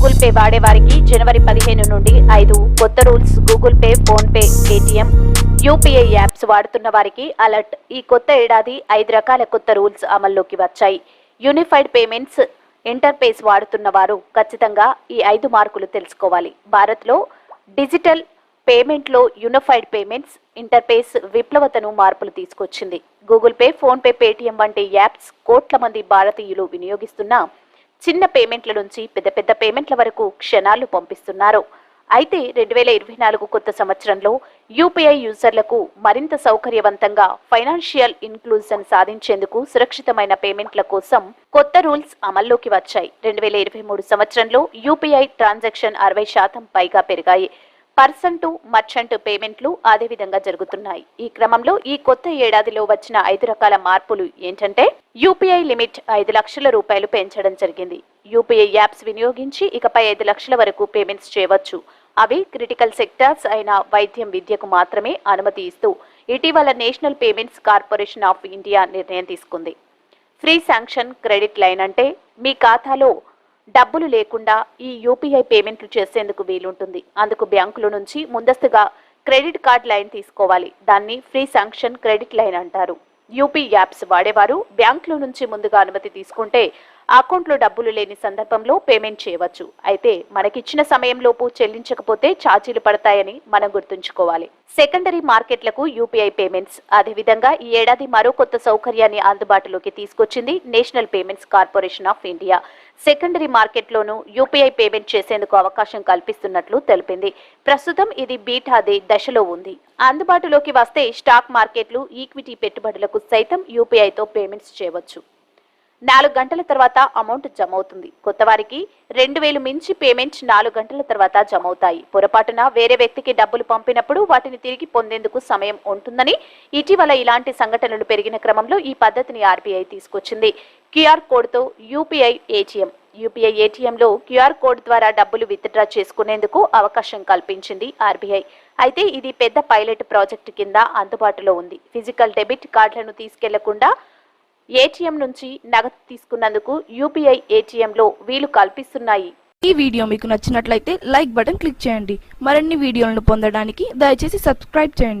Google pay వాడేవారికి జనవరి పదిహేను నుండి ఐదు కొత్త rules Google Pay PhonePe Paytm UPI apps వాడుతున్న వారికి అలర్ట్. ఈ కొత్త ఏడాది ఐదు రకాల కొత్త రూల్స్ అమల్లోకి వచ్చాయి. యూనిఫైడ్ పేమెంట్స్ ఇంటర్ఫేస్ వాడుతున్న వారు ఖచ్చితంగా ఈ ఐదు మార్కులు తెలుసుకోవాలి. భారత్లో డిజిటల్ పేమెంట్లో యూనిఫైడ్ పేమెంట్స్ ఇంటర్ఫేస్ విప్లవతను మార్పులు తీసుకొచ్చింది. గూగుల్ పే ఫోన్పే పేటిఎం వంటి యాప్స్ కోట్ల మంది భారతీయులు వినియోగిస్తున్న చిన్న పేమెంట్ల నుంచి పెద్ద పెద్ద పేమెంట్ల వరకు క్షణాలు పంపిస్తున్నారు. అయితే రెండు వేల ఇరవై నాలుగు కొత్త సంవత్సరంలో యూపీఐ యూజర్లకు మరింత సౌకర్యవంతంగా ఫైనాన్షియల్ ఇన్క్లూజన్ సాధించేందుకు సురక్షితమైన పేమెంట్ల కోసం కొత్త రూల్స్ అమల్లోకి వచ్చాయి. రెండు వేల ఇరవై మూడు సంవత్సరంలో యూపీఐ ట్రాన్సాక్షన్ అరవై శాతం పైగా పెరిగాయి. పర్సన్ టు మర్చెంట్ పేమెంట్లు అదేవిధంగా జరుగుతున్నాయి. ఈ క్రమంలో ఈ కొత్త ఏడాదిలో వచ్చిన ఐదు రకాల మార్పులు ఏంటంటే యూపీఐ లిమిట్ ఐదు లక్షల రూపాయలు పెంచడం జరిగింది. యూపీఐ యాప్స్ వినియోగించి ఇకపై ఐదు లక్షల వరకు పేమెంట్స్ చేయవచ్చు. అవి క్రిటికల్ సెక్టార్స్ అయిన వైద్యం విద్యకు మాత్రమే అనుమతి ఇస్తూ ఇటీవల National Payments Corporation of India నిర్ణయం తీసుకుంది. ఫ్రీ శాంక్షన్ క్రెడిట్ లైన్ అంటే మీ ఖాతాలో డబ్బులు లేకుండా ఈ యూపీఐ పేమెంట్లు చేసేందుకు వీలుంటుంది. అందుకు బ్యాంకుల నుంచి ముందస్తుగా క్రెడిట్ కార్డ్ లైన్ తీసుకోవాలి. దాన్ని ఫ్రీ శాంక్షన్ క్రెడిట్ లైన్ అంటారు. యూపీ యాప్స్ వాడేవారు. బ్యాంకుల నుంచి ముందుగా అనుమతి తీసుకుంటే అకౌంట్లో డబ్బులు లేని సందర్భంలో పేమెంట్ చేయవచ్చు. అయితే మనకిచ్చిన సమయంలోపు చెల్లించకపోతే ఛార్జీలు పడతాయని మనం గుర్తుంచుకోవాలి. సెకండరీ మార్కెట్లకు యూపీఐ పేమెంట్స్ అదేవిధంగా ఈ ఏడాది మరో కొత్త సౌకర్యాన్ని అందుబాటులోకి తీసుకొచ్చింది national payments corporation of India. Secondary మార్కెట్లోనూ UPI payment చేసేందుకు అవకాశం కల్పిస్తున్నట్లు తెలిపింది. ప్రస్తుతం ఇది బీటాది దశలో ఉంది. అందుబాటులోకి వస్తే స్టాక్ మార్కెట్లు ఈక్విటీ పెట్టుబడులకు సైతం యూపీఐతో పేమెంట్స్ చేయవచ్చు. నాలుగు గంటల తర్వాత అమౌంట్ జమ అవుతుంది కొత్త వారికి రెండు వేలు మించి పేమెంట్ నాలుగు గంటల తర్వాత జమ అవుతాయి పొరపాటున వేరే వ్యక్తికి డబ్బులు పంపినప్పుడు వాటిని తిరిగి పొందేందుకు సమయం ఉంటుందని ఇటీవల ఇలాంటి సంఘటనలు పెరిగిన క్రమంలో ఈ పద్ధతిని ఆర్బీఐ తీసుకొచ్చింది. క్యూఆర్ కోడ్తో యూపీఐ ఏటీఎం. యూపీఐ ఏటీఎంలో క్యూఆర్ కోడ్ ద్వారా డబ్బులు విత్డ్రా చేసుకునేందుకు అవకాశం కల్పించింది ఆర్బీఐ. అయితే ఇది పెద్ద పైలట్ ప్రాజెక్టు కింద అందుబాటులో ఉంది. ఫిజికల్ డెబిట్ కార్డులను తీసుకెళ్ళకుండా ఏటీఎం నుంచి నగదు తీసుకున్నందుకు యూపీఐ ఏటీఎంలో వీలు కల్పిస్తున్నాయి. ఈ వీడియో మీకు నచ్చినట్లయితే లైక్ బటన్ క్లిక్ చేయండి. మరిన్ని వీడియోలను పొందడానికి దయచేసి సబ్స్క్రైబ్ చేయండి.